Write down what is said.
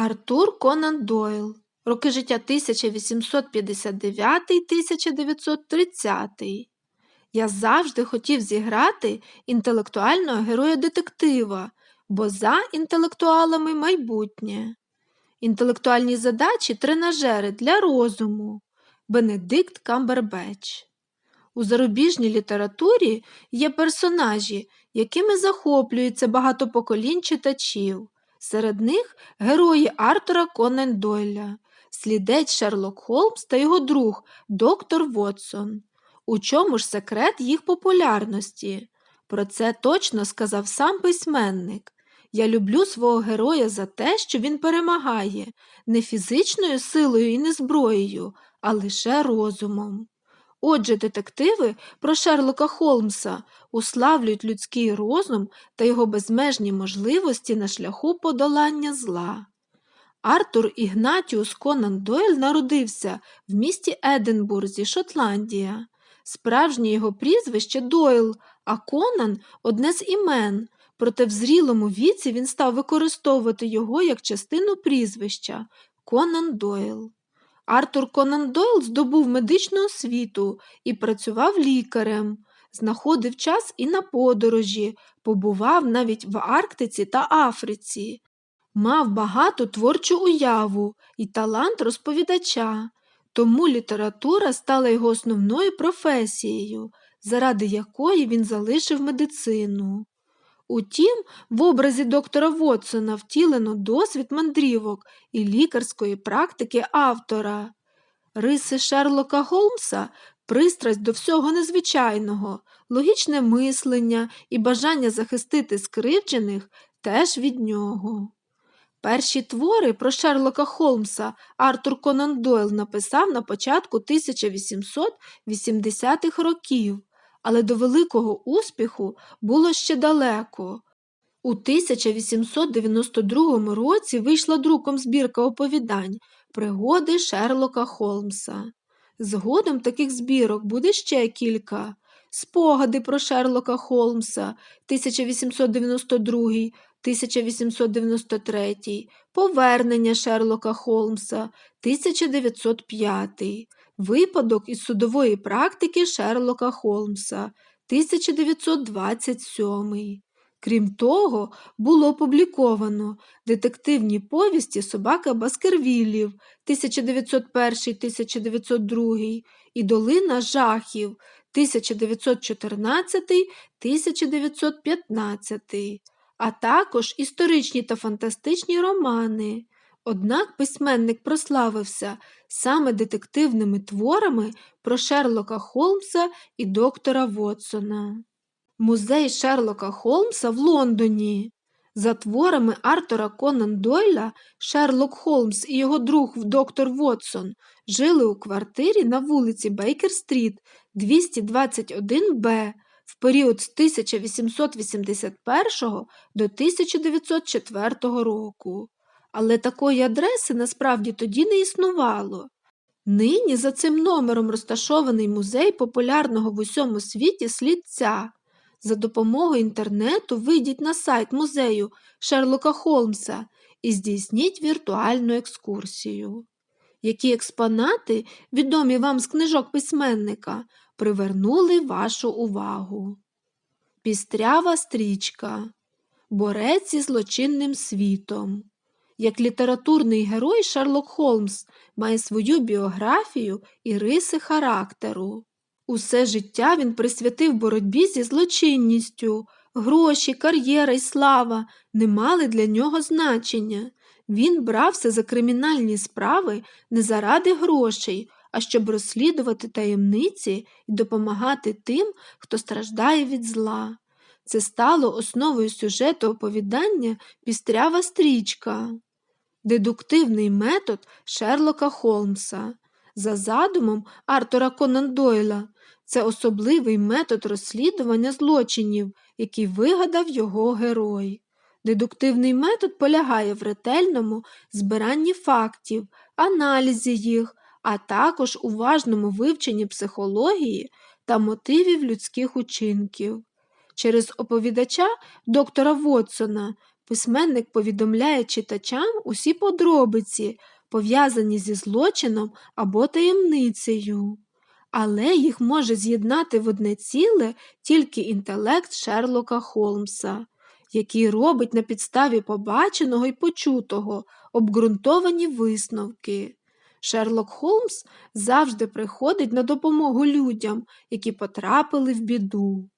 Артур Конан Дойл. Роки життя 1859-1930. Я завжди хотів зіграти інтелектуального героя детектива, бо за інтелектуалами майбутнє. Інтелектуальні задачі тренажери для розуму. Бенедикт Камбербеч. У зарубіжній літературі є персонажі, якими захоплюється багато поколінь читачів. Серед них герої Артура Конан Дойля, слідець Шерлок Холмс та його друг доктор Вотсон. У чому ж секрет їх популярності? Про це точно сказав сам письменник. Я люблю свого героя за те, що він перемагає не фізичною силою і не зброєю, а лише розумом. Отже, детективи про Шерлока Холмса уславлюють людський розум та його безмежні можливості на шляху подолання зла. Артур Ігнатіус Конан Дойль народився в місті Единбурзі, Шотландія. Справжнє його прізвище Дойл, а Конан одне з імен, проте в зрілому віці він став використовувати його як частину прізвища Конан Дойл. Артур Конан Дойл здобув медичну освіту і працював лікарем, знаходив час і на подорожі, побував навіть в Арктиці та Африці, мав багату творчу уяву і талант розповідача, тому література стала його основною професією, заради якої він залишив медицину. Утім, в образі доктора Вотсона втілено досвід мандрівок і лікарської практики автора. Риси Шерлока Голмса, пристрасть до всього незвичайного, логічне мислення і бажання захистити скривджених теж від нього. Перші твори про Шерлока Холмса Артур Конан Дойл написав на початку 1880-х років але до великого успіху було ще далеко. У 1892 році вийшла друком збірка оповідань Пригоди Шерлока Холмса. Згодом таких збірок буде ще кілька. Спогади про Шерлока Холмса 1892, 1893, Повернення Шерлока Холмса 1905. Випадок із судової практики Шерлока Холмса 1927. Крім того, було опубліковано детективні повісті Собака Баскервіллів 1901-1902 і Долина жахів 1914-1915, а також історичні та фантастичні романи. Однак письменник прославився саме детективними творами про Шерлока Холмса і доктора Вотсона. Музей Шерлока Холмса в Лондоні. За творами Артура Конан Дойля Шерлок Холмс і його друг доктор Вотсон жили у квартирі на вулиці Бейкер-стріт 221Б в період з 1881 до 1904 року але такої адреси насправді тоді не існувало. Нині за цим номером розташований музей популярного в усьому світі слідця. За допомогою інтернету вийдіть на сайт музею Шерлока Холмса і здійсніть віртуальну екскурсію. Які експонати, відомі вам з книжок письменника, привернули вашу увагу? Пістрява стрічка, борець зі злочинним світом. Як літературний герой Шерлок Холмс має свою біографію і риси характеру. Усе життя він присвятив боротьбі зі злочинністю, гроші, кар'єра й слава не мали для нього значення. Він брався за кримінальні справи не заради грошей, а щоб розслідувати таємниці і допомагати тим, хто страждає від зла. Це стало основою сюжету оповідання Пістрява стрічка дедуктивний метод Шерлока Холмса. За задумом Артура Конан Дойла, це особливий метод розслідування злочинів, який вигадав його герой. Дедуктивний метод полягає в ретельному збиранні фактів, аналізі їх, а також уважному вивченні психології та мотивів людських учинків. Через оповідача доктора Вотсона Письменник повідомляє читачам усі подробиці, пов'язані зі злочином або таємницею, але їх може з'єднати в одне ціле тільки інтелект Шерлока Холмса, який робить на підставі побаченого і почутого обґрунтовані висновки. Шерлок Холмс завжди приходить на допомогу людям, які потрапили в біду.